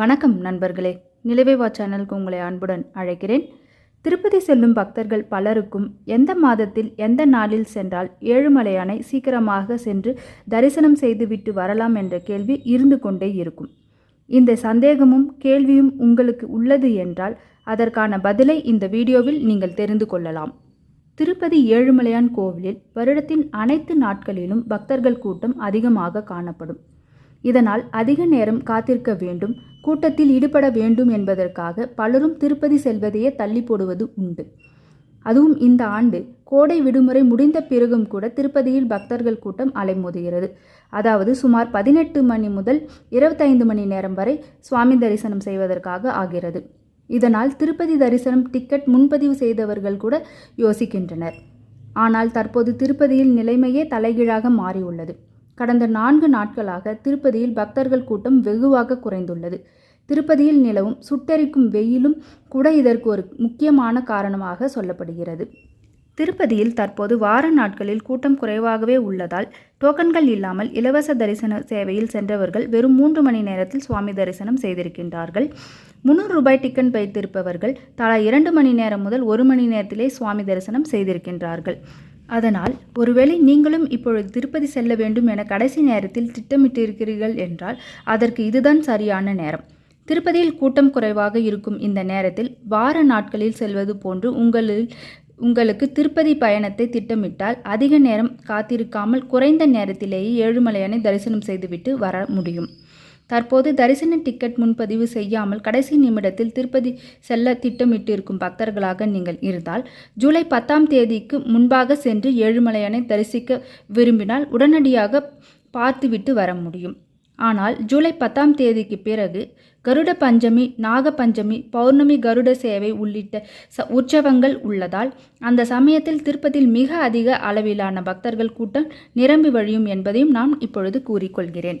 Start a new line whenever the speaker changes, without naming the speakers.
வணக்கம் நண்பர்களே. நிலவேவா சேனலுக்கு உங்களை அன்புடன் அழைக்கிறேன். திருப்பதி செல்லும் பக்தர்கள் பலருக்கும் எந்த மாதத்தில் எந்த நாளில் சென்றால் ஏழுமலையானை சீக்கிரமாக சென்று தரிசனம் செய்துவிட்டு வரலாம் என்ற கேள்வி இருந்து கொண்டே இருக்கும். இந்த சந்தேகமும் கேள்வியும் உங்களுக்கு உள்ளது என்றால் அதற்கான பதிலை இந்த வீடியோவில் நீங்கள் தெரிந்து கொள்ளலாம். திருப்பதி ஏழுமலையான் கோவிலில் வருடத்தின் அனைத்து நாட்களிலும் பக்தர்கள் கூட்டம் அதிகமாக காணப்படும். இதனால் அதிக நேரம் காத்திருக்க வேண்டும் கூட்டத்தில் ஈடுபட வேண்டும் என்பதற்காக பலரும் திருப்பதி செல்வதையே தள்ளி போடுவது உண்டு. அதுவும் இந்த ஆண்டு கோடை விடுமுறை முடிந்த பிறகும் கூட திருப்பதியில் பக்தர்கள் கூட்டம் அலைமோதுகிறது. அதாவது சுமார் பதினெட்டு மணி முதல் இருபத்தைந்து மணி நேரம் வரை சுவாமி தரிசனம் செய்வதற்காக ஆகிறது. இதனால் திருப்பதி தரிசனம் டிக்கெட் முன்பதிவு செய்தவர்கள் கூட யோசிக்கின்றனர். ஆனால் தற்போது திருப்பதியில் நிலைமையே தலைகீழாக மாறியுள்ளது. கடந்த நான்கு நாட்களாக திருப்பதியில் பக்தர்கள் கூட்டம் வெகுவாக குறைந்துள்ளது. திருப்பதியில் நிலவும் சுட்டெரிக்கும் வெயிலும் கூட இதற்கு ஒரு முக்கியமான காரணமாக சொல்லப்படுகிறது. திருப்பதியில் தற்போது வார நாட்களில் கூட்டம் குறைவாகவே உள்ளதால் டோக்கன்கள் இல்லாமல் இலவச தரிசன சேவையில் சென்றவர்கள் வெறும் மூன்று மணி நேரத்தில் சுவாமி தரிசனம் செய்திருக்கின்றார்கள். முந்நூறு ரூபாய் டிக்கெட் வைத்திருப்பவர்கள் தலா இரண்டு மணி நேரம் முதல் ஒரு மணி நேரத்திலே சுவாமி தரிசனம் செய்திருக்கின்றார்கள். அதனால் ஒருவேளை நீங்களும் இப்பொழுது திருப்பதி செல்ல வேண்டும் என கடைசி நேரத்தில் திட்டமிட்டிருக்கிறீர்கள் என்றால் அதற்கு இதுதான் சரியான நேரம். திருப்பதியில் கூட்டம் குறைவாக இருக்கும் இந்த நேரத்தில் வார நாட்களில் செல்வது போன்று உங்களில் உங்களுக்கு திருப்பதி பயணத்தை திட்டமிட்டால் அதிக நேரம் காத்திருக்காமல் குறைந்த நேரத்திலேயே ஏழுமலையானை தரிசனம் செய்துவிட்டு வர முடியும். தற்போது தரிசன டிக்கெட் முன்பதிவு செய்யாமல் கடைசி நிமிடத்தில் திருப்பதி செல்ல திட்டமிட்டிருக்கும் பக்தர்களாக நீங்கள் இருந்தால் ஜூலை பத்தாம் தேதிக்கு முன்பாக சென்று ஏழுமலையானை தரிசிக்க விரும்பினால் உடனடியாக பார்த்துவிட்டு வர முடியும். ஆனால் ஜூலை பத்தாம் தேதிக்கு பிறகு கருட பஞ்சமி நாக பஞ்சமி பௌர்ணமி கருட சேவை உள்ளிட்ட ச உற்சவங்கள் உள்ளதால் அந்த சமயத்தில் திருப்பதியில் மிக அதிக அளவிலான பக்தர்கள் கூட்டம் நிரம்பி வழியும் என்பதையும் நான் இப்பொழுது கூறிக்கொள்கிறேன்.